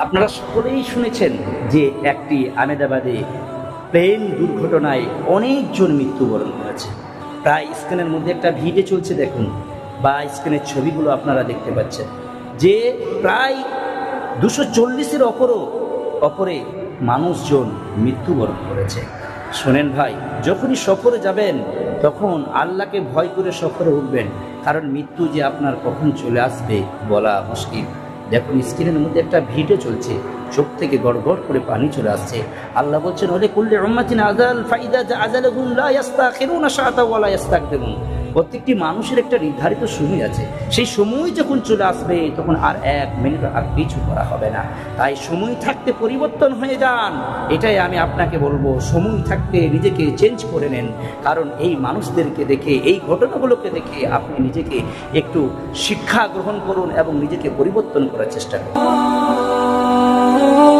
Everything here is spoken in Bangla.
আপনারা সকলেই শুনেছেন যে একটি আমেদাবাদে প্লেন দুর্ঘটনায় অনেকজন মৃত্যুবরণ করেছে। প্রায় স্ক্রিনের মধ্যে একটা ভিডিও চলছে দেখুন। বা স্ক্রিনের ছবিগুলো আপনারা দেখতে পাচ্ছেন। যে প্রায় দুশো চল্লিশের অপরও, অপরে মানুষজন মৃত্যুবরণ করেছে। শোনেন ভাই, যখনই সফরে যাবেন, তখন আল্লাহকে ভয় করে সফরে উঠবেন। কারণ মৃত্যু যে আপনার কখন চলে আসবে বলা মুশকিল। দেখুন, স্ক্রিনের মধ্যে একটা ভিডিও চলছে। চোখ থেকে গড় গড় করে পানি চলে আসছে। আল্লাহ বলছেন হলে কুল্লে রহমাতিন আজাল ফাইদা আজাল লা ইয়াস্তাখিরুনা শাআতা ওয়া লা ইয়াস্তাকদিমুন প্রত্যেকটি মানুষের একটা নির্ধারিত সময় আছে। সেই সময় যখন চলে আসবে, তখন আর এক মিনিট আর কিছু করা হবে না। তাই সময় থাকতে পরিবর্তন হয়ে যান। এটাই আমি আপনাকে বলব, সময় থাকতে নিজেকে চেঞ্জ করে নেন। কারণ এই মানুষদেরকে দেখে, এই ঘটনাগুলোকে দেখে আপনি নিজেকে একটু শিক্ষা গ্রহণ করুন এবং নিজেকে পরিবর্তন করার চেষ্টা করুন।